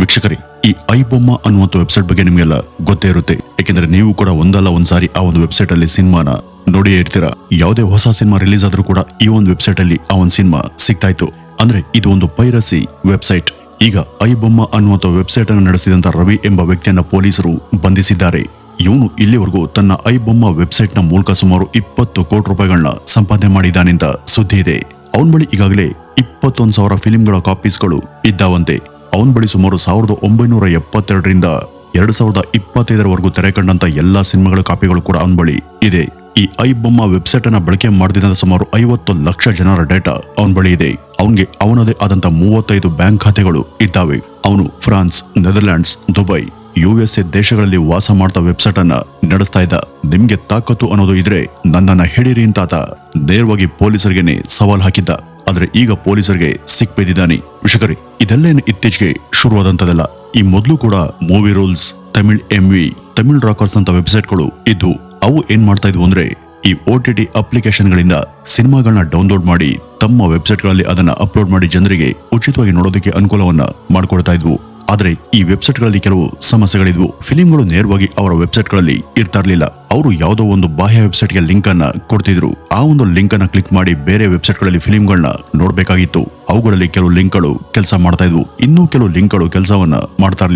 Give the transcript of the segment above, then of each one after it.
ವೀಕ್ಷಕರೇ, ಈ ಐಬೊಮ್ಮ ಅನ್ನುವಂಥ ವೆಬ್ಸೈಟ್ ಬಗ್ಗೆ ನಿಮಗೆಲ್ಲ ಗೊತ್ತೇ ಇರುತ್ತೆ. ಯಾಕೆಂದ್ರೆ ನೀವು ಕೂಡ ಒಂದಲ್ಲ ಒಂದ್ಸಾರಿ ಆ ಒಂದು ವೆಬ್ಸೈಟ್ ಅಲ್ಲಿ ಸಿನಿಮಾನ ನೋಡಿಯೇ ಇರ್ತೀರಾ. ಯಾವುದೇ ಹೊಸ ಸಿನಿಮಾ ರಿಲೀಸ್ ಆದ್ರೂ ಕೂಡ ಈ ಒಂದು ವೆಬ್ಸೈಟ್ ಅಲ್ಲಿ ಆ ಒಂದು ಸಿನಿಮಾ ಸಿಗ್ತಾ ಇತ್ತು ಅಂದ್ರೆ ಇದು ಒಂದು ಪೈರಸಿ ವೆಬ್ಸೈಟ್ ಈಗ ಐಬೊಮ್ಮ ಅನ್ನುವಂಥ ವೆಬ್ಸೈಟ್ ಅನ್ನು ನಡೆಸಿದಂತ ರವಿ ಎಂಬ ವ್ಯಕ್ತಿಯನ್ನ ಪೊಲೀಸರು ಬಂಧಿಸಿದ್ದಾರೆ. ಇವನು ಇಲ್ಲಿವರೆಗೂ ತನ್ನ ಐಬೊಮ್ಮ ವೆಬ್ಸೈಟ್ನ ಮೂಲಕ ಸುಮಾರು ಇಪ್ಪತ್ತು ಕೋಟಿ ರೂಪಾಯಿಗಳನ್ನ ಸಂಪಾದನೆ ಮಾಡಿದ್ದಾನೆಂತ ಸುದ್ದಿ ಇದೆ. ಅವನ ಬಳಿ ಈಗಾಗಲೇ ಇಪ್ಪತ್ತೊಂದು ಸಾವಿರ ಫಿಲಿಂಗಳ ಕಾಪೀಸ್ಗಳು ಇದ್ದಾವಂತೆ. ಅವನ ಬಳಿ ಸುಮಾರು ಸಾವಿರದ ಒಂಬೈನೂರ ಎಪ್ಪತ್ತೆರಡರಿಂದ ಎರಡು ಸಾವಿರದ ಇಪ್ಪತ್ತೈದರವರೆಗೂ ತೆರೆ ಕಂಡಂತ ಎಲ್ಲಾ ಸಿನಿಮಾಗಳ ಕಾಪಿಗಳು ಕೂಡ ಅವನ ಬಳಿ ಇದೆ. ಈ ಐ ಬೊಮ್ಮ ವೆಬ್ಸೈಟ್ ಅನ್ನ ಬಳಕೆ ಮಾಡಿದಂತ ಸುಮಾರು ಐವತ್ತು ಲಕ್ಷ ಜನರ ಡೇಟಾ ಅವನ ಬಳಿ ಇದೆ. ಅವನಿಗೆ ಅವನದೇ ಆದಂತ ಮೂವತ್ತೈದು ಬ್ಯಾಂಕ್ ಖಾತೆಗಳು ಇದ್ದಾವೆ. ಅವನು ಫ್ರಾನ್ಸ್ ನೆದರ್ಲ್ಯಾಂಡ್ಸ್ ದುಬೈ, ಯುಎಸ್ಎ ದೇಶಗಳಲ್ಲಿ ವಾಸ ಮಾಡ್ತಾ ವೆಬ್ಸೈಟ್ ಅನ್ನ ನಡೆಸ್ತಾ ಇದ್ದ. ನಿಮ್ಗೆ ತಾಕತ್ತು ಅನ್ನೋದು ಇದ್ರೆ ನನ್ನನ್ನ ಹಿಡೀರಿ ಅಂತಾತ ನೇರವಾಗಿ ಪೊಲೀಸರಿಗೆನೆ ಸವಾಲ್ ಹಾಕಿದ್ದ. ಆದ್ರೆ ಈಗ ಪೊಲೀಸರಿಗೆ ಸಿಕ್ಬಿದ್ದಿದ್ದಾನೆ. ವಿಷಕರಿ ಇದೆಲ್ಲೇನು ಇತ್ತೀಚೆಗೆ ಶುರುವಾದಂತದಲ್ಲ ಈ ಮೊದಲು ಕೂಡ movie rules, Tamil MV Tamil rockers ಅಂತ ವೆಬ್ಸೈಟ್ಗಳು ಇದ್ದು, ಅವು ಏನ್ ಮಾಡ್ತಾ ಇದ್ವು ಅಂದ್ರೆ, ಈ ಒ ಟಿ ಟಿ ಅಪ್ಲಿಕೇಶನ್ಗಳಿಂದ ಸಿನಿಮಾಗಳನ್ನ ಡೌನ್ಲೋಡ್ ಮಾಡಿ, ತಮ್ಮ ವೆಬ್ಸೈಟ್ಗಳಲ್ಲಿ ಅದನ್ನ ಅಪ್ಲೋಡ್ ಮಾಡಿ ಜನರಿಗೆ ಉಚಿತವಾಗಿ ನೋಡೋದಕ್ಕೆ ಅನುಕೂಲವನ್ನ ಮಾಡಿಕೊಡ್ತಾ ಇದ್ವು. ಆದ್ರೆ ಈ ವೆಬ್ಸೈಟ್ಗಳಲ್ಲಿ ಕೆಲವು ಸಮಸ್ಯೆಗಳಿದ್ವು. ಫಿಲಿಂಗಳು ನೇರವಾಗಿ ಅವರ ವೆಬ್ಸೈಟ್ಗಳಲ್ಲಿ ಇರ್ತಾ ಇರ್ಲಿಲ್ಲ. ಅವರು ಯಾವುದೋ ಒಂದು ಬಾಹ್ಯ ವೆಬ್ಸೈಟ್ಗೆ ಲಿಂಕ್ ಅನ್ನ ಕೊಡ್ತಿದ್ರು. ಆ ಒಂದು ಲಿಂಕ್ ಅನ್ನ ಕ್ಲಿಕ್ ಮಾಡಿ ಬೇರೆ ವೆಬ್ಸೈಟ್ಗಳಲ್ಲಿ ಫಿಲಿಂಗಳನ್ನ ನೋಡಬೇಕಾಗಿತ್ತು. ಅವುಗಳಲ್ಲಿ ಕೆಲವು ಲಿಂಕ್ಗಳು ಕೆಲಸ ಮಾಡ್ತಾ ಇದ್ವು. ಇನ್ನೂ ಕೆಲವು ಲಿಂಕ್ಗಳು ಕೆಲಸವನ್ನ ಮಾಡ್ತಾ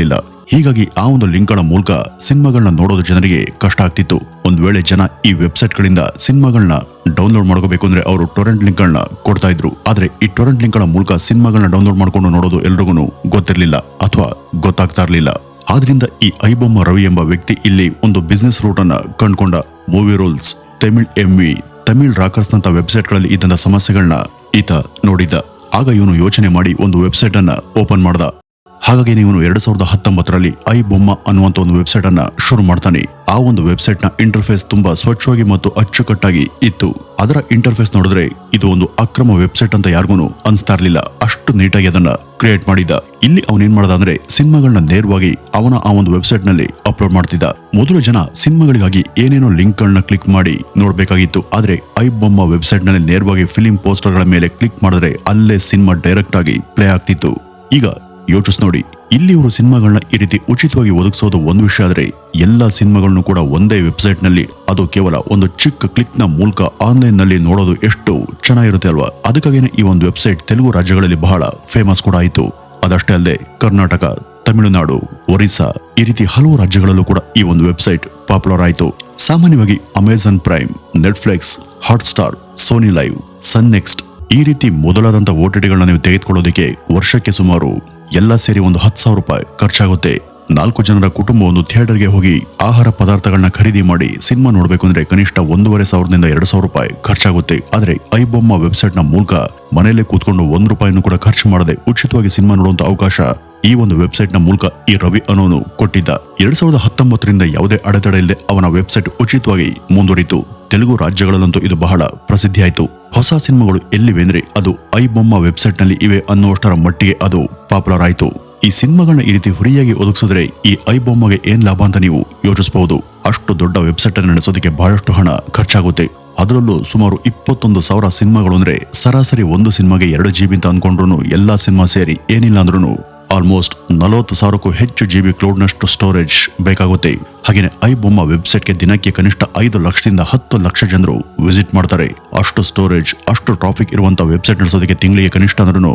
ಹೀಗಾಗಿ ಆ ಒಂದು ಲಿಂಕ್ಗಳ ಮೂಲಕ ಸಿನಿಮಾಗಳನ್ನ ನೋಡೋದು ಜನರಿಗೆ ಕಷ್ಟ ಆಗ್ತಿತ್ತು. ಒಂದು ವೇಳೆ ಜನ ಈ ವೆಬ್ಸೈಟ್ಗಳಿಂದ ಸಿನಿಮಾಗಳನ್ನ ಡೌನ್ಲೋಡ್ ಮಾಡ್ಕೋಬೇಕು ಅಂದ್ರೆ ಅವರು ಟೊರೆಂಟ್ ಲಿಂಕ್ಗಳನ್ನ ಕೊಡ್ತಾ ಇದ್ರು. ಆದ್ರೆ ಈ ಟೊರೆಂಟ್ ಲಿಂಕ್ಗಳ ಮೂಲಕ ಸಿನಿಮಾಗಳನ್ನ ಡೌನ್ಲೋಡ್ ಮಾಡ್ಕೊಂಡು ನೋಡೋದು ಎಲ್ರಿಗೂ ಗೊತ್ತಿರಲಿಲ್ಲ ಅಥವಾ ಗೊತ್ತಾಗ್ತಾ ಇರಲಿಲ್ಲ. ಆದ್ರಿಂದ ಈ ಐಬೊಮ್ಮ ರವಿ ಎಂಬ ವ್ಯಕ್ತಿ ಇಲ್ಲಿ ಒಂದು ಬಿಸ್ನೆಸ್ ರೂಟ್ ಅನ್ನ ಕಂಡುಕೊಂಡ. Movie rules Tamil MV Tamil rockers ನಂತ ವೆಬ್ಸೈಟ್ಗಳಲ್ಲಿ ಇದ್ದಂತ ಸಮಸ್ಯೆಗಳನ್ನ ಈತ ನೋಡಿದ್ದ. ಆಗ ಇವನು ಯೋಚನೆ ಮಾಡಿ ಒಂದು ವೆಬ್ಸೈಟ್ ಅನ್ನ ಓಪನ್ ಮಾಡ್ದ. ಹಾಗಾಗಿ ನೀವು ಎರಡ್ ಸಾವಿರದ ಹತ್ತೊಂಬತ್ತರಲ್ಲಿ ಐ ಬೊಮ್ಮ ಅನ್ನುವಂತ ಒಂದು ವೆಬ್ಸೈಟ್ ಅನ್ನ ಶುರು ಮಾಡ್ತಾನೆ. ಆ ಒಂದು ವೆಬ್ಸೈಟ್ನ ಇಂಟರ್ಫೇಸ್ ತುಂಬಾ ಸ್ವಚ್ಛವಾಗಿ ಮತ್ತು ಅಚ್ಚುಕಟ್ಟಾಗಿ ಇತ್ತು. ಅದರ ಇಂಟರ್ಫೇಸ್ ನೋಡಿದ್ರೆ ಇದು ಒಂದು ಅಕ್ರಮ ವೆಬ್ಸೈಟ್ ಅಂತ ಯಾರಿಗೂ ಅನ್ಸ್ತಾ ಇರಲಿಲ್ಲ. ಅಷ್ಟು ನೀಟಾಗಿ ಅದನ್ನ ಕ್ರಿಯೇಟ್ ಮಾಡಿದ್ದ. ಇಲ್ಲಿ ಅವನೇನ್ ಮಾಡ್ದ ಅಂದ್ರೆ ಸಿನಿಮಾಗಳನ್ನ ನೇರವಾಗಿ ಅವನ ಆ ಒಂದು ವೆಬ್ಸೈಟ್ನಲ್ಲಿ ಅಪ್ಲೋಡ್ ಮಾಡ್ತಿದ್ದ. ಮೊದಲು ಜನ ಸಿನಿಮಾಗಳಿಗಾಗಿ ಏನೇನೋ ಲಿಂಕ್ ಗಳನ್ನ ಕ್ಲಿಕ್ ಮಾಡಿ ನೋಡ್ಬೇಕಾಗಿತ್ತು. ಆದ್ರೆ ಐ ಬೊಮ್ಮ ವೆಬ್ಸೈಟ್ನಲ್ಲಿ ನೇರವಾಗಿ ಫಿಲಿಂ ಪೋಸ್ಟರ್ಗಳ ಮೇಲೆ ಕ್ಲಿಕ್ ಮಾಡಿದ್ರೆ ಅಲ್ಲೇ ಸಿನಿಮಾ ಡೈರೆಕ್ಟ್ ಆಗಿ ಪ್ಲೇ ಆಗ್ತಿತ್ತು. ಈಗ ಯೋಚಿಸ್ ನೋಡಿ, ಇಲ್ಲಿ ಇವರು ಸಿನಿಮಾಗಳನ್ನ ಈ ರೀತಿ ಉಚಿತವಾಗಿ ಒದಗಿಸೋದು ಒಂದು ವಿಷಯ ಆದರೆ, ಎಲ್ಲಾ ಸಿನಿಮಾಗಳನ್ನು ಕೂಡ ಒಂದೇ ವೆಬ್ಸೈಟ್ನಲ್ಲಿ ಅದು ಕೇವಲ ಒಂದು ಚಿಕ್ಕ ಕ್ಲಿಕ್ನ ಮೂಲಕ ಆನ್ಲೈನ್ನಲ್ಲಿ ನೋಡೋದು ಎಷ್ಟು ಚೆನ್ನಾಗಿರುತ್ತೆ ಅಲ್ವಾ? ಅದಕ್ಕಾಗಿನೇ ಈ ಒಂದು ವೆಬ್ಸೈಟ್ ತೆಲುಗು ರಾಜ್ಯಗಳಲ್ಲಿ ಬಹಳ ಫೇಮಸ್ ಕೂಡ ಆಯಿತು. ಅದಷ್ಟೇ ಅಲ್ಲದೆ, ಕರ್ನಾಟಕ, ತಮಿಳುನಾಡು, ಒರಿಸ್ಸಾ, ಈ ರೀತಿ ಹಲವು ರಾಜ್ಯಗಳಲ್ಲೂ ಕೂಡ ಈ ಒಂದು ವೆಬ್ಸೈಟ್ ಪಾಪ್ಯುಲರ್ ಆಯಿತು. ಸಾಮಾನ್ಯವಾಗಿ Amazon Prime, Netflix, Hotstar, Sony Liv Sun Next ಈ ರೀತಿ ಮೊದಲಾದಂಥ ಓಟಿಟಿಗಳನ್ನ ನೀವು ತೆಗೆದುಕೊಳ್ಳೋದಕ್ಕೆ ವರ್ಷಕ್ಕೆ ಸುಮಾರು ಎಲ್ಲ ಸೇರಿ ಒಂದು ಹತ್ತು ಸಾವಿರ ರೂಪಾಯಿ ಖರ್ಚಾಗುತ್ತೆ. ನಾಲ್ಕು ಜನರ ಕುಟುಂಬ ಒಂದು ಥಿಯೇಟರ್ಗೆ ಹೋಗಿ ಆಹಾರ ಪದಾರ್ಥಗಳನ್ನ ಖರೀದಿ ಮಾಡಿ ಸಿನಿಮಾ ನೋಡಬೇಕು ಅಂದ್ರೆ ಕನಿಷ್ಠ ಒಂದೂವರೆ ಸಾವಿರದಿಂದ ಎರಡು ಸಾವಿರ ರೂಪಾಯಿ ಖರ್ಚಾಗುತ್ತೆ. ಆದರೆ ಐಬೊಮ್ಮ ವೆಬ್ಸೈಟ್ನ ಮೂಲಕ ಮನೆಯಲ್ಲೇ ಕೂತ್ಕೊಂಡು ಒಂದು ರೂಪಾಯಿನೂ ಕೂಡ ಖರ್ಚು ಮಾಡದೆ ಉಚಿತವಾಗಿ ಸಿನಿಮಾ ನೋಡುವಂತ ಅವಕಾಶ ಈ ಒಂದು ವೆಬ್ಸೈಟ್ನ ಮೂಲಕ ಈ ರವಿ ಅನೋನು ಕೊಟ್ಟಿದ್ದ ಎರಡ್ ಸಾವಿರದ ಹತ್ತೊಂಬತ್ತರಿಂದ ಯಾವುದೇ ಅಡೆತಡೆ ಇಲ್ಲದೆ ಅವನ ವೆಬ್ಸೈಟ್ ಉಚಿತವಾಗಿ ಮುಂದುವರಿತು ತೆಲುಗು ರಾಜ್ಯಗಳಲ್ಲಂತೂ ಇದು ಬಹಳ ಪ್ರಸಿದ್ಧಿಯಾಯಿತು. ಹೊಸ ಸಿನಿಮಾಗಳು ಎಲ್ಲಿವೆ ಅಂದ್ರೆ ಅದು ಐ ವೆಬ್ಸೈಟ್ನಲ್ಲಿ ಇವೆ ಅನ್ನುವಷ್ಟರ ಮಟ್ಟಿಗೆ ಅದು ಪಾಪ್ಯುಲರ್ ಆಯಿತು ಈ ಸಿನಿಮಾಗಳನ್ನ ಈ ರೀತಿ ಹುರಿಯಾಗಿ ಒದಗಿಸಿದ್ರೆ ಈ ಐ ಬೊಮ್ಮಗೆ ಏನ್ ಲಾಭ ಅಂತ ನೀವು ಯೋಚಿಸಬಹುದು ಅಷ್ಟು ದೊಡ್ಡ ವೆಬ್ಸೈಟ್ ಅನ್ನು ನಡೆಸೋದಕ್ಕೆ ಬಹಳಷ್ಟು ಹಣ ಖರ್ಚಾಗುತ್ತೆ. ಅದರಲ್ಲೂ ಸುಮಾರು ಇಪ್ಪತ್ತೊಂದು ಸಾವಿರ ಸಿನಿಮಾಗಳು ಅಂದ್ರೆ ಸರಾಸರಿ ಒಂದು ಸಿನಿಮಾಗೆ ಎರಡು ಜಿಬಿ ಅಂತ ಅನ್ಕೊಂಡ್ರು ಎಲ್ಲಾ ಸಿನಿಮಾ ಸೇರಿ ಏನಿಲ್ಲ ಅಂದ್ರೂ ಆಲ್ಮೋಸ್ಟ್ ನಲವತ್ತು ಸಾವಿರಕ್ಕೂ ಹೆಚ್ಚು ಜಿ ಬಿ ಕ್ಲೌಡ್ನಷ್ಟು ಸ್ಟೋರೇಜ್ ಬೇಕಾಗುತ್ತೆ. ಹಾಗೆಯೇ ಐ ಬೊಮ್ಮ ವೆಬ್ಸೈಟ್ಗೆ ದಿನಕ್ಕೆ ಕನಿಷ್ಠ ಐದು ಲಕ್ಷದಿಂದ ಹತ್ತು ಲಕ್ಷ ಜನರು ವಿಸಿಟ್ ಮಾಡ್ತಾರೆ. ಅಷ್ಟು ಸ್ಟೋರೇಜ್ ಅಷ್ಟು ಟ್ರಾಫಿಕ್ ಇರುವಂತಹ ವೆಬ್ಸೈಟ್ ನಡೆಸೋದಕ್ಕೆ ತಿಂಗಳಿಗೆ ಕನಿಷ್ಠ ಅಂದ್ರೂ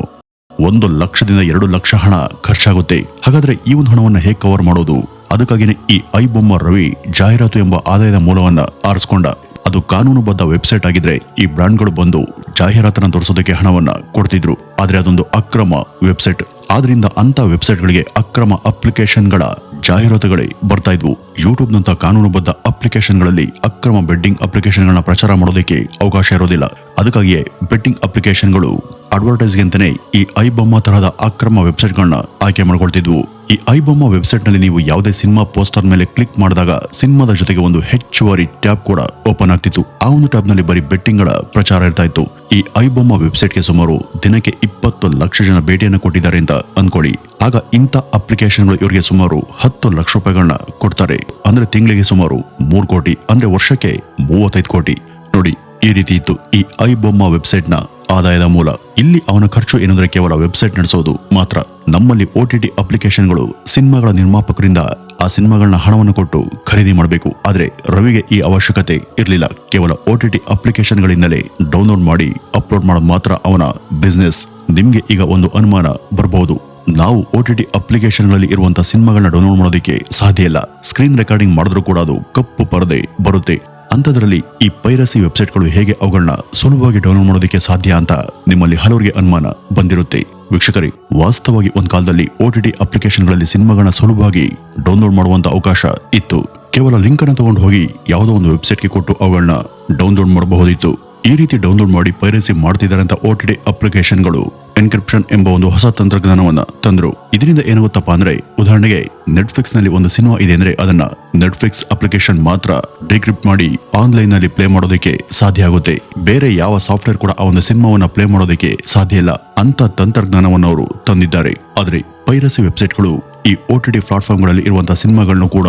ಒಂದು ಲಕ್ಷದಿಂದ ಎರಡು ಲಕ್ಷ ಹಣ ಖರ್ಚಾಗುತ್ತೆ. ಹಾಗಾದ್ರೆ ಈ ಒಂದು ಹಣವನ್ನು ಹೇಗೆ ಕವರ್ ಮಾಡೋದು? ಅದಕ್ಕಾಗಿನೇ ಈ ಐ ಬೊಮ್ಮ ರವಿ ಜಾಹೀರಾತು ಎಂಬ ಆದಾಯದ ಮೂಲವನ್ನು ಆರಿಸ್ಕೊಂಡ ಅದು ಕಾನೂನುಬದ್ಧ ವೆಬ್ಸೈಟ್ ಆಗಿದ್ರೆ ಈ ಬ್ರ್ಯಾಂಡ್ಗಳು ಬಂದು ಜಾಹೀರಾತನ್ನ ತೋರಿಸೋದಕ್ಕೆ ಹಣವನ್ನ ಕೊಡ್ತಿದ್ರು. ಆದರೆ ಅದೊಂದು ಅಕ್ರಮ ವೆಬ್ಸೈಟ್. ಆದ್ರಿಂದ ಅಂತ ವೆಬ್ಸೈಟ್ಗಳಿಗೆ ಅಕ್ರಮ ಅಪ್ಲಿಕೇಶನ್ಗಳ ಜಾಹೀರಾತುಗಳೇ ಬರ್ತಾ ಇದ್ವು. ಯೂಟ್ಯೂಬ್ನಂಥ ಕಾನೂನುಬದ್ಧ ಅಪ್ಲಿಕೇಶನ್ಗಳಲ್ಲಿ ಅಕ್ರಮ ಬೆಡ್ಡಿಂಗ್ ಅಪ್ಲಿಕೇಶನ್ಗಳನ್ನ ಪ್ರಚಾರ ಮಾಡೋದಕ್ಕೆ ಅವಕಾಶ ಇರೋದಿಲ್ಲ. ಅದಕ್ಕಾಗಿಯೇ ಬೆಟ್ಟಿಂಗ್ ಅಪ್ಲಿಕೇಶನ್ಗಳು ಅಡ್ವರ್ಟೈಸ್ಗೆ ಅಂತಲೇ ಈ ಐಬೊಮ್ಮ ತರಹದ ಅಕ್ರಮ ವೆಬ್ಸೈಟ್ಗಳನ್ನ ಆಯ್ಕೆ ಮಾಡ್ಕೊಳ್ತಿದ್ವು. ಈ ಐಬೊಮ್ಮ ವೆಬ್ಸೈಟ್ನಲ್ಲಿ ನೀವು ಯಾವುದೇ ಸಿನಿಮಾ ಪೋಸ್ಟರ್ ಮೇಲೆ ಕ್ಲಿಕ್ ಮಾಡಿದಾಗ ಸಿನಿಮಾದ ಜೊತೆಗೆ ಒಂದು ಹೆಚ್ಚುವರಿ ಟ್ಯಾಬ್ ಕೂಡ ಓಪನ್ ಆಗ್ತಿತ್ತು. ಆ ಒಂದು ಟ್ಯಾಬ್ನಲ್ಲಿ ಬರೀ ಬೆಟ್ಟಿಂಗ್ಗಳ ಪ್ರಚಾರ ಇರ್ತಾ ಇತ್ತು. ಈ ಐಬೊಮ್ಮ ವೆಬ್ಸೈಟ್ಗೆ ಸುಮಾರು ದಿನಕ್ಕೆ ಇಪ್ಪತ್ತು ಲಕ್ಷ ಜನ ಭೇಟಿಯನ್ನು ಕೊಟ್ಟಿದ್ದಾರೆ ಅಂತ ಅನ್ಕೊಳ್ಳಿ. ಆಗ ಇಂಥ ಅಪ್ಲಿಕೇಶನ್ಗಳು ಇವರಿಗೆ ಸುಮಾರು ಹತ್ತು ಲಕ್ಷ ರೂಪಾಯಿಗಳನ್ನ ಕೊಡ್ತಾರೆ. ಅಂದ್ರೆ ತಿಂಗಳಿಗೆ ಸುಮಾರು ಮೂರು ಕೋಟಿ, ಅಂದ್ರೆ ವರ್ಷಕ್ಕೆ ಮೂವತ್ತೈದು ಕೋಟಿ. ನೋಡಿ, ಈ ರೀತಿ ಇತ್ತು. ಈ ಐ ಬೊಮ್ಮ ವೆಬ್ಸೈಟ್ನ ಆದಾಯದ ಮೂಲ. ಇಲ್ಲಿ ಅವನ ಖರ್ಚು ಏನಂದ್ರೆ ಕೇವಲ ವೆಬ್ಸೈಟ್ ನಡೆಸೋದು ಮಾತ್ರ. ನಮ್ಮಲ್ಲಿ ಒ ಟಿ ಟಿ ಅಪ್ಲಿಕೇಶನ್ಗಳು ಸಿನಿಮಾಗಳ ನಿರ್ಮಾಪಕರಿಂದ ಆ ಸಿನಿಮಾಗಳನ್ನ ಹಣವನ್ನು ಕೊಟ್ಟು ಖರೀದಿ ಮಾಡಬೇಕು. ಆದರೆ ರವಿಗೆ ಈ ಅವಶ್ಯಕತೆ ಇರಲಿಲ್ಲ. ಕೇವಲ ಒ ಟಿ ಟಿ ಅಪ್ಲಿಕೇಶನ್ಗಳಿಂದಲೇ ಡೌನ್ಲೋಡ್ ಮಾಡಿ ಅಪ್ಲೋಡ್ ಮಾಡೋದು ಮಾತ್ರ ಅವನ ಬಿಸ್ನೆಸ್. ನಿಮ್ಗೆ ಈಗ ಒಂದು ಅನುಮಾನ ಬರಬಹುದು ನಾವು ಒ ಟಿ ಟಿ ಅಪ್ಲಿಕೇಶನ್ಗಳಲ್ಲಿ ಇರುವಂತಹ ಸಿನಿಮಾಗಳನ್ನ ಡೌನ್ಲೋಡ್ ಮಾಡೋದಕ್ಕೆ ಸಾಧ್ಯ ಇಲ್ಲ. ಸ್ಕ್ರೀನ್ ರೆಕಾರ್ಡಿಂಗ್ ಮಾಡಿದ್ರೂ ಕೂಡ ಅದು ಕಪ್ಪು ಪರದೆ ಬರುತ್ತೆ. ಅಂಥದ್ರಲ್ಲಿ ಈ ಪೈರಸಿ ವೆಬ್ಸೈಟ್ಗಳು ಹೇಗೆ ಅವುಗಳನ್ನ ಸುಲಭವಾಗಿ ಡೌನ್ಲೋಡ್ ಮಾಡೋದಕ್ಕೆ ಸಾಧ್ಯ ಅಂತ ನಿಮ್ಮಲ್ಲಿ ಹಲವರಿಗೆ ಅನುಮಾನ ಬಂದಿರುತ್ತೆ. ವೀಕ್ಷಕರೇ, ವಾಸ್ತವವಾಗಿ ಒಂದು ಕಾಲದಲ್ಲಿ ಒ ಟಿ ಟಿ ಅಪ್ಲಿಕೇಶನ್ಗಳಲ್ಲಿ ಸಿನಿಮಾಗಳನ್ನ ಸುಲಭವಾಗಿ ಡೌನ್ಲೋಡ್ ಮಾಡುವಂತ ಅವಕಾಶ ಇತ್ತು. ಕೇವಲ ಲಿಂಕ್ ಅನ್ನು ತಗೊಂಡು ಹೋಗಿ ಯಾವುದೋ ಒಂದು ವೆಬ್ಸೈಟ್ಗೆ ಕೊಟ್ಟು ಅವುಗಳನ್ನ ಡೌನ್ಲೋಡ್ ಮಾಡಬಹುದಿತ್ತು. ಈ ರೀತಿ ಡೌನ್ಲೋಡ್ ಮಾಡಿ ಪೈರಸಿ ಮಾಡ್ತಿದ್ದಾರೆ ಅಂತ ಒ ಟಿ ಟಿ ಅಪ್ಲಿಕೇಶನ್ಗಳು ಎನ್ಕ್ರಿಪ್ಷನ್ ಎಂಬ ಒಂದು ಹೊಸ ತಂತ್ರಜ್ಞಾನವನ್ನು ತಂದರು. ಇದರಿಂದ ಏನಾಗುತ್ತಪ್ಪ ಅಂದ್ರೆ, ಉದಾಹರಣೆಗೆ ನೆಟ್ಫ್ಲಿಕ್ಸ್ನಲ್ಲಿ ಒಂದು ಸಿನಿಮಾ ಇದೆ ಅಂದ್ರೆ ಅದನ್ನ ನೆಟ್ಫ್ಲಿಕ್ಸ್ ಅಪ್ಲಿಕೇಶನ್ ಮಾತ್ರ ಡಿಕ್ರಿಪ್ಟ್ ಮಾಡಿ ಆನ್ಲೈನ್ನಲ್ಲಿ ಪ್ಲೇ ಮಾಡೋದಕ್ಕೆ ಸಾಧ್ಯ ಆಗುತ್ತೆ. ಬೇರೆ ಯಾವ ಸಾಫ್ಟ್ವೇರ್ ಕೂಡ ಆ ಒಂದು ಸಿನಿಮಾವನ್ನ ಪ್ಲೇ ಮಾಡೋದಕ್ಕೆ ಸಾಧ್ಯ ಇಲ್ಲ. ಅಂತ ತಂತ್ರಜ್ಞಾನವನ್ನು ಅವರು ತಂದಿದ್ದಾರೆ. ಆದರೆ ಪೈರಸಿ ವೆಬ್ಸೈಟ್ಗಳು ಈ ಒ ಟಿ ಟಿ ಪ್ಲಾಟ್ಫಾರ್ಮ್ಗಳಲ್ಲಿ ಇರುವಂತಹ ಸಿನಿಮಾಗಳನ್ನು ಕೂಡ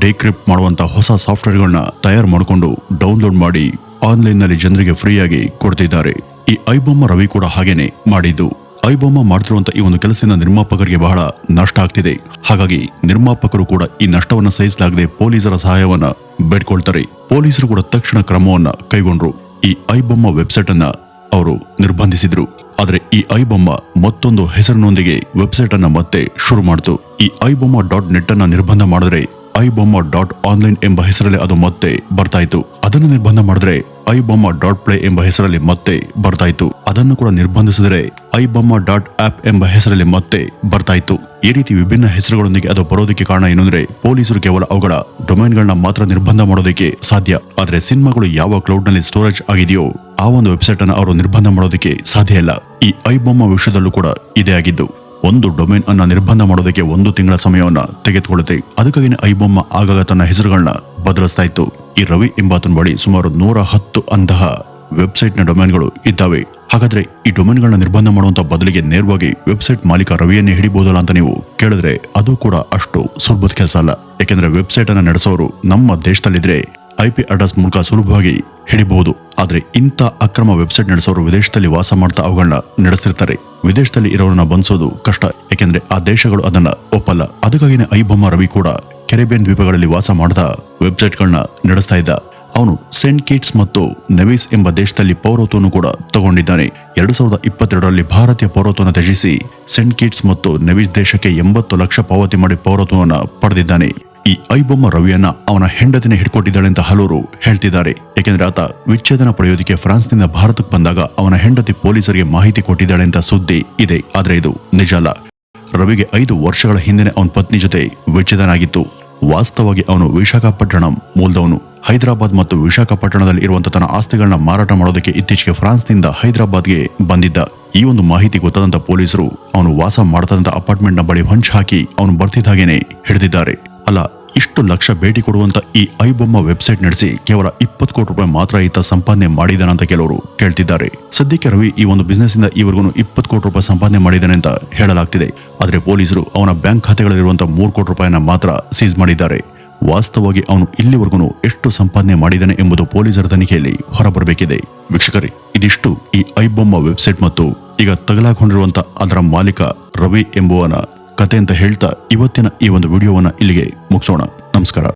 ಡಿಕ್ರಿಪ್ಟ್ ಮಾಡುವಂತ ಹೊಸ ಸಾಫ್ಟ್ವೇರ್ಗಳನ್ನ ತಯಾರು ಮಾಡಿಕೊಂಡು ಡೌನ್ಲೋಡ್ ಮಾಡಿ ಆನ್ಲೈನ್ನಲ್ಲಿ ಜನರಿಗೆ ಫ್ರೀಯಾಗಿ ಕೊಡ್ತಿದ್ದಾರೆ. ಈ ಐಬೊಮ್ಮ ರವಿ ಕೂಡ ಹಾಗೇನೆ ಮಾಡಿದ್ದು. ಐಬೊಮ್ಮ ಮಾಡ್ತಿರುವಂತ ಈ ಒಂದು ಕೆಲಸದಿಂದ ನಿರ್ಮಾಪಕರಿಗೆ ಬಹಳ ನಷ್ಟ ಆಗ್ತಿದೆ. ಹಾಗಾಗಿ ನಿರ್ಮಾಪಕರು ಕೂಡ ಈ ನಷ್ಟವನ್ನು ಸಹಿಸಲಾಗದೆ ಪೊಲೀಸರ ಸಹಾಯವನ್ನ ಬೇಡ್ಕೊಳ್ತಾರೆ. ಪೊಲೀಸರು ಕೂಡ ತಕ್ಷಣ ಕ್ರಮವನ್ನ ಕೈಗೊಂಡ್ರು. ಈ ಐಬೊಮ್ಮ ವೆಬ್ಸೈಟ್ ಅನ್ನ ಅವರು ನಿರ್ಬಂಧಿಸಿದ್ರು. ಆದರೆ ಈ ಐಬೊಮ್ಮ ಮತ್ತೊಂದು ಹೆಸರಿನೊಂದಿಗೆ ವೆಬ್ಸೈಟ್ ಅನ್ನ ಮತ್ತೆ ಶುರು ಮಾಡಿತು. ಈ ಐಬೊಮ್ಮ ಡಾಟ್ ನೆಟ್ ಅನ್ನ ನಿರ್ಬಂಧ ಮಾಡಿದ್ರೆ ಐಬೊಮ್ಮ ಡಾಟ್ ಆನ್ಲೈನ್ ಎಂಬ ಹೆಸರಲ್ಲಿ ಅದು ಮತ್ತೆ ಬರ್ತಾ ಇತ್ತು. ಅದನ್ನು ನಿರ್ಬಂಧ ಮಾಡಿದ್ರೆ ಐಬೊಮ್ಮ ಡಾಟ್ ಪ್ಲೇ ಎಂಬ ಹೆಸರಲ್ಲಿ ಮತ್ತೆ ಬರ್ತಾ ಇತ್ತು ಅದನ್ನು ಕೂಡ ನಿರ್ಬಂಧಿಸಿದರೆ ಐಬೊಮ್ಮ ಡಾಟ್ ಆಪ್ ಎಂಬ ಹೆಸರಲ್ಲಿ ಮತ್ತೆ ಬರ್ತಾ ಇತ್ತು ಈ ರೀತಿ ವಿಭಿನ್ನ ಹೆಸರುಗಳೊಂದಿಗೆ ಅದು ಬರೋದಕ್ಕೆ ಕಾರಣ ಏನಂದ್ರೆ ಪೊಲೀಸರು ಕೇವಲ ಅವುಗಳ ಡೊಮೈನ್ಗಳನ್ನ ಮಾತ್ರ ನಿರ್ಬಂಧ ಮಾಡೋದಕ್ಕೆ ಸಾಧ್ಯ. ಆದರೆ ಸಿನಿಮಾಗಳು ಯಾವ ಕ್ಲೌಡ್ನಲ್ಲಿ ಸ್ಟೋರೇಜ್ ಆಗಿದೆಯೋ ಆ ಒಂದು ವೆಬ್ಸೈಟ್ ಅನ್ನು ಅವರು ನಿರ್ಬಂಧ ಮಾಡೋದಕ್ಕೆ ಸಾಧ್ಯ ಇಲ್ಲ. ಈ ಐಬೊಮ್ಮ ವಿಷಯದಲ್ಲೂ ಕೂಡ ಇದೇ ಆಗಿದ್ದು. ಒಂದು ಡೊಮೇನ್ ಅನ್ನ ನಿರ್ಬಂಧ ಮಾಡೋದಕ್ಕೆ ಒಂದು ತಿಂಗಳ ಸಮಯವನ್ನ ತೆಗೆದುಕೊಳ್ಳುತ್ತೆ. ಅದಕ್ಕಾಗಿನೇ ಐಬೊಮ್ಮ ಆಗಾಗ ತನ್ನ ಹೆಸರುಗಳನ್ನ ಬದಲಿಸ್ತಾ ಇತ್ತು. ಈ ರವಿ ಎಂಬಾತನ ಬಳಿ ಸುಮಾರು ನೂರ ಹತ್ತು ಅಂತಹ ವೆಬ್ಸೈಟ್ನ ಡೊಮೇನ್ಗಳು ಇದ್ದಾವೆ. ಹಾಗಾದರೆ ಈ ಡೊಮೇನ್ಗಳನ್ನ ನಿರ್ಬಂಧ ಮಾಡುವಂಥ ಬದಲಿಗೆ ನೇರವಾಗಿ ವೆಬ್ಸೈಟ್ ಮಾಲೀಕ ರವಿಯನ್ನೇ ಹಿಡಿಬಹುದಲ್ಲ ಅಂತ ನೀವು ಕೇಳಿದ್ರೆ ಅದು ಕೂಡ ಅಷ್ಟು ಸುಲಭದ ಕೆಲಸ ಅಲ್ಲ. ಯಾಕೆಂದರೆ ವೆಬ್ಸೈಟ್ ಅನ್ನು ನಡೆಸೋರು ನಮ್ಮ ದೇಶದಲ್ಲಿದ್ರೆ ಐ ಪಿ ಅಡ್ರೆಸ್ ಮೂಲಕ ಸುಲಭವಾಗಿ ಹಿಡಿಬಹುದು. ಆದರೆ ಇಂಥ ಅಕ್ರಮ ವೆಬ್ಸೈಟ್ ನಡೆಸೋರು ವಿದೇಶದಲ್ಲಿ ವಾಸ ಮಾಡ್ತಾ ಅವುಗಳನ್ನ ನಡೆಸ್ತಿರ್ತಾರೆ. ವಿದೇಶದಲ್ಲಿ ಇರೋರನ್ನ ಬಂಧಿಸೋದು ಕಷ್ಟ. ಯಾಕೆಂದ್ರೆ ಆ ದೇಶಗಳು ಅದನ್ನ ಒಪ್ಪಲ್ಲ. ಅದಕ್ಕಾಗಿನೇ ಐಬೊಮ್ಮ ರವಿ ಕೂಡ ಕೆರೆಬಿಯನ್ ದ್ವೀಪಗಳಲ್ಲಿ ವಾಸ ಮಾಡುತ್ತಾ ವೆಬ್ಸೈಟ್ಗಳನ್ನ ನಡೆಸ್ತಾ ಇದ್ದ. ಅವನು ಸೆಂಟ್ ಕಿಟ್ಸ್ ಮತ್ತು ನೆವಿಸ್ ಎಂಬ ದೇಶದಲ್ಲಿ ಪೌರತ್ವವನ್ನು ಕೂಡ ತಗೊಂಡಿದ್ದಾನೆ. ಎರಡ್ ಸಾವಿರದ ಇಪ್ಪತ್ತೆರಡರಲ್ಲಿ ಭಾರತೀಯ ಪೌರತ್ವವನ್ನು ತ್ಯಜಿಸಿ ಸೆಂಟ್ ಕಿಟ್ಸ್ ಮತ್ತು ನೆವಿಸ್ ದೇಶಕ್ಕೆ ಎಂಬತ್ತು ಲಕ್ಷ ಪಾವತಿ ಮಾಡಿ ಪೌರತ್ವವನ್ನು ಪಡೆದಿದ್ದಾನೆ. ಈ ಐಬೊಮ್ಮ ರವಿಯನ್ನ ಅವನ ಹೆಂಡತಿನ ಹಿಡ್ಕೊಟ್ಟಿದ್ದಾಳೆ ಅಂತ ಹಲವರು ಹೇಳ್ತಿದ್ದಾರೆ. ಯಾಕೆಂದ್ರೆ ಆತ ವಿಚ್ಛೇದನ ಪಡೆಯೋದಕ್ಕೆ ಫ್ರಾನ್ಸ್ನಿಂದ ಭಾರತಕ್ಕೆ ಬಂದಾಗ ಅವನ ಹೆಂಡತಿ ಪೊಲೀಸರಿಗೆ ಮಾಹಿತಿ ಕೊಟ್ಟಿದ್ದಾಳೆ ಅಂತ ಸುದ್ದಿ ಇದೆ. ಆದರೆ ಇದು ನಿಜ ಅಲ್ಲ. ರವಿಗೆ ಐದು ವರ್ಷಗಳ ಹಿಂದೆ ಅವನ ಪತ್ನಿ ಜೊತೆ ವಿಚ್ಛೇದನಾಗಿತ್ತು. ವಾಸ್ತವವಾಗಿ ಅವನು ವಿಶಾಖಪಟ್ಟಣಂ ಮೂಲದವನು. ಹೈದರಾಬಾದ್ ಮತ್ತು ವಿಶಾಖಪಟ್ಟಣದಲ್ಲಿ ಇರುವಂತಹ ತನ್ನ ಆಸ್ತಿಗಳನ್ನ ಮಾರಾಟ ಮಾಡೋದಕ್ಕೆ ಇತ್ತೀಚೆಗೆ ಫ್ರಾನ್ಸ್ನಿಂದ ಹೈದರಾಬಾದ್ಗೆ ಬಂದಿದ್ದ. ಈ ಒಂದು ಮಾಹಿತಿ ಗೊತ್ತಾದಂತ ಪೊಲೀಸರು ಅವನು ವಾಸ ಮಾಡ್ತದಂತ ಅಪಾರ್ಟ್ಮೆಂಟ್ನ ಬಳಿ ಹೊಂಚು ಹಾಕಿ ಅವನು ಬರ್ತಿದ್ದಾಗೇನೆ ಹಿಡಿದಿದ್ದಾರೆ. ಅಲ್ಲ ಇಷ್ಟು ಲಕ್ಷ ಭೇಟಿ ಕೊಡುವಂತ ಈ ಐಬೊಮ್ಮ ವೆಬ್ಸೈಟ್ ನಡೆಸಿ ಕೇವಲ ಇಪ್ಪತ್ತು ಕೋಟಿ ರೂಪಾಯಿ ಮಾತ್ರ ಈತ ಸಂಪಾದನೆ ಮಾಡಿದಾನೆ ಅಂತ ಕೆಲವರು ಕೇಳ್ತಿದ್ದಾರೆ. ಸದ್ಯಕ್ಕೆ ರವಿ ಈ ಒಂದು ಬಿಸ್ನೆಸ್ ಇಂದ ಈವರೆಗೂ ಇಪ್ಪತ್ತು ಕೋಟಿ ರೂಪಾಯಿ ಸಂಪಾದನೆ ಮಾಡಿದ್ದಾನೆ ಅಂತ ಹೇಳಲಾಗ್ತಿದೆ. ಆದರೆ ಪೊಲೀಸರು ಅವನ ಬ್ಯಾಂಕ್ ಖಾತೆಗಳಲ್ಲಿರುವಂತ ಮೂರು ಕೋಟಿ ರೂಪಾಯಿನ ಮಾತ್ರ ಸೀಸ್ ಮಾಡಿದ್ದಾರೆ. ವಾಸ್ತವವಾಗಿ ಅವನು ಇಲ್ಲಿವರೆಗೂ ಎಷ್ಟು ಸಂಪಾದನೆ ಮಾಡಿದ್ದಾನೆ ಎಂಬುದು ಪೊಲೀಸರ ತನಿಖೆಯಲ್ಲಿ ಹೊರಬರಬೇಕಿದೆ. ವೀಕ್ಷಕರೇ, ಇದಿಷ್ಟು ಈ ಐಬೊಮ್ಮ ವೆಬ್ಸೈಟ್ ಮತ್ತು ಈಗ ತಗಲಾಕೊಂಡಿರುವಂತಹ ಅದರ ಮಾಲೀಕ ರವಿ ಎಂಬುವನ ಕತೆ ಅಂತ ಹೇಳ್ತಾ ಇವತ್ತಿನ ಈ ಒಂದು ವಿಡಿಯೋವನ್ನು ಇಲ್ಲಿಗೆ ಮುಗಿಸೋಣ. ನಮಸ್ಕಾರ.